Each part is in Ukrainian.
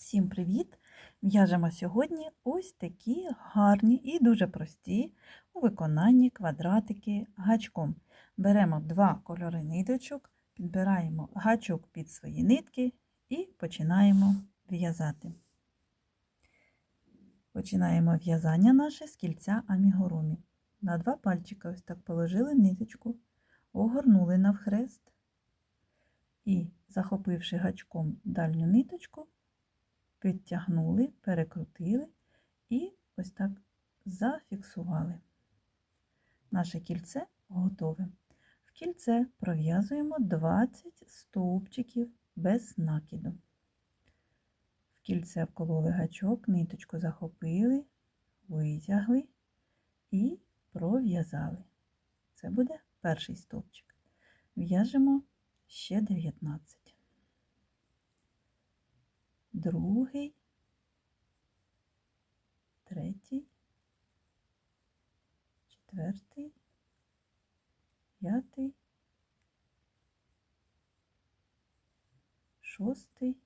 Всім привіт! В'яжемо сьогодні ось такі гарні і дуже прості у виконанні квадратики гачком. Беремо два кольори ниточок, підбираємо гачок під свої нитки і починаємо в'язати. Починаємо в'язання наше з кільця амігурумі. На два пальчика ось так положили ниточку, огорнули навхрест і, захопивши гачком дальню ниточку, підтягнули, перекрутили і ось так зафіксували. Наше кільце готове. В кільце пров'язуємо 20 стовпчиків без накиду. В кільце вкололи гачок, ниточку захопили, витягли і пров'язали. Це буде перший стовпчик. В'яжемо ще 19 другий, третій, четвертий, п'ятий, шостий,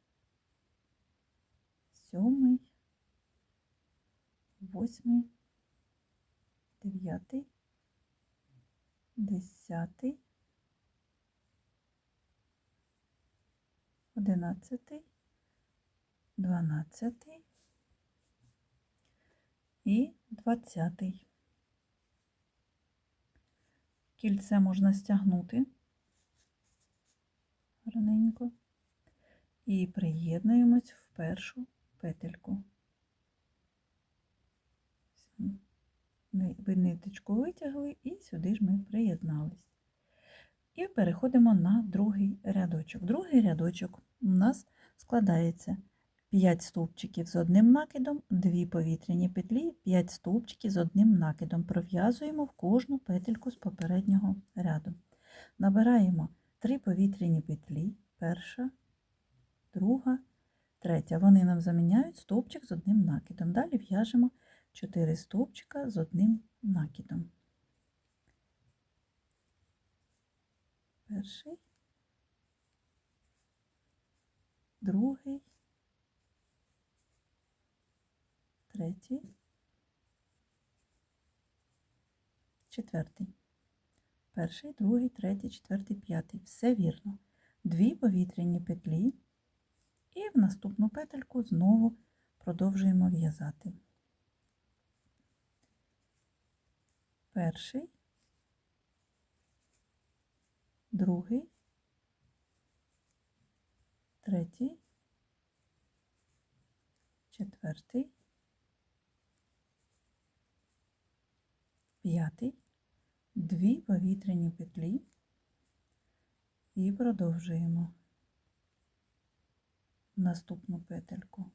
сьомий, восьмий, дев'ятий, десятий, одинадцятий, дванадцятий і двадцятий. Кільце можна стягнути гарненько і приєднуємось в першу петельку. Ви ниточку витягли і сюди ж ми приєднались. І переходимо на другий рядочок. Другий рядочок у нас складається 5 стовпчиків з одним накидом, 2 повітряні петлі, 5 стовпчиків з одним накидом. Пров'язуємо в кожну петельку з попереднього ряду. Набираємо 3 повітряні петлі, перша, друга, третя. Вони нам заміняють стовпчик з одним накидом. Далі в'яжемо 4 стовпчика з одним накидом. Перший. другий, третій, четвертий. Перший, другий, третій, четвертий, п'ятий. Все вірно. Дві повітряні петлі, і в наступну петельку знову продовжуємо в'язати. Перший, другий, третій, четвертий, п'ятий, дві повітряні петлі. І продовжуємо наступну петельку.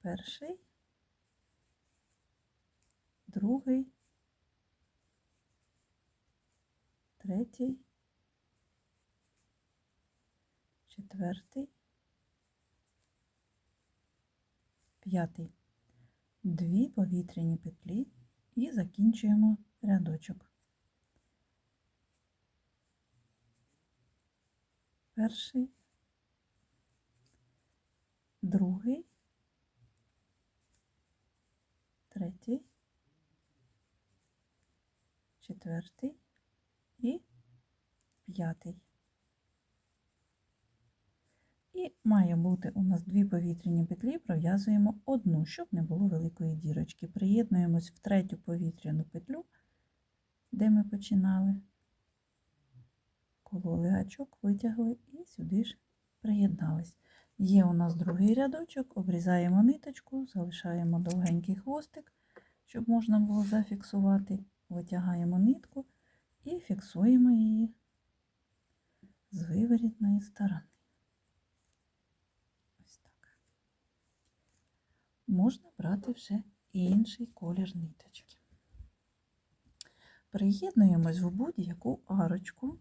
Перший, другий, третій, четвертий, п'ятий, дві повітряні петлі і закінчуємо рядочок. Перший, другий, третій, четвертий і п'ятий. І має бути у нас дві повітряні петлі, пров'язуємо одну, щоб не було великої дірочки. Приєднуємось в третю повітряну петлю, де ми починали, кололи гачок, витягли і сюди ж приєднались. Є у нас другий рядочок, обрізаємо ниточку, залишаємо довгенький хвостик, щоб можна було зафіксувати, витягаємо нитку і фіксуємо її з виворітної сторони. Можна брати вже інший колір ниточки. Приєднуємось в будь-яку арочку,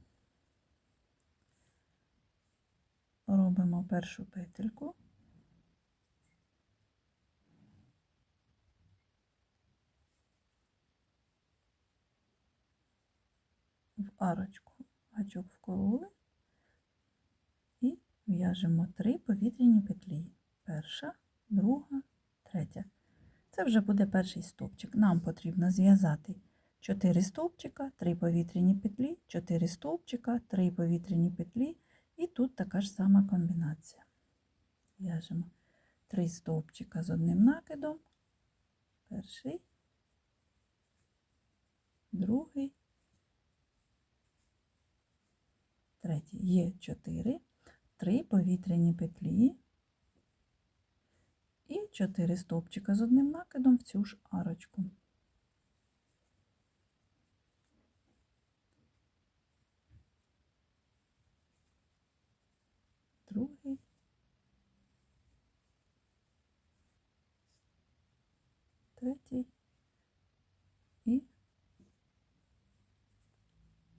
робимо першу петельку. В арочку гачок вкололи і в'яжемо три повітряні петлі. Перша, друга, третя. Це вже буде перший стовпчик. Нам потрібно зв'язати 4 стовпчика, 3 повітряні петлі, 4 стовпчика, 3 повітряні петлі. І тут така ж сама комбінація. В'яжемо 3 стовпчика з одним накидом. Перший, другий, третій. Є 4, 3 повітряні петлі 4 стовпчика з одним накидом в цю ж арочку. Другий. Третій і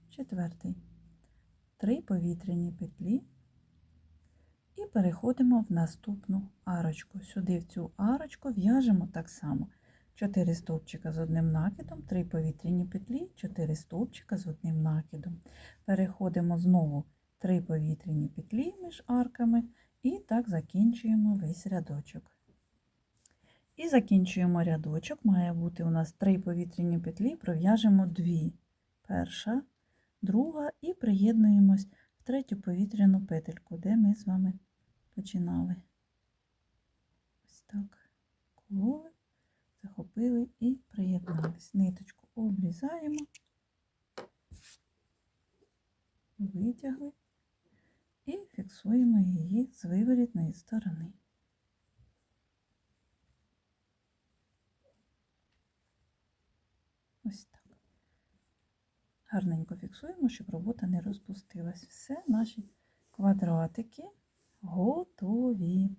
четвертий. Три повітряні петлі переходимо в наступну арочку. Сюди в цю арочку в'яжемо так само 4 стовпчика з одним накидом, 3 повітряні петлі, 4 стовпчика з одним накидом. Переходимо знову 3 повітряні петлі між арками і так закінчуємо весь рядочок. І закінчуємо рядочок. Має бути у нас 3 повітряні петлі, пров'яжемо 2. Перша, друга і приєднуємось в третю повітряну петельку, де ми з вами починали. Ось так. Кололи, захопили і приєднались. Ниточку обрізаємо, витягли і фіксуємо її з виворітної сторони. Ось так. Гарненько фіксуємо, щоб робота не розпустилась. Все, наші квадратики готові.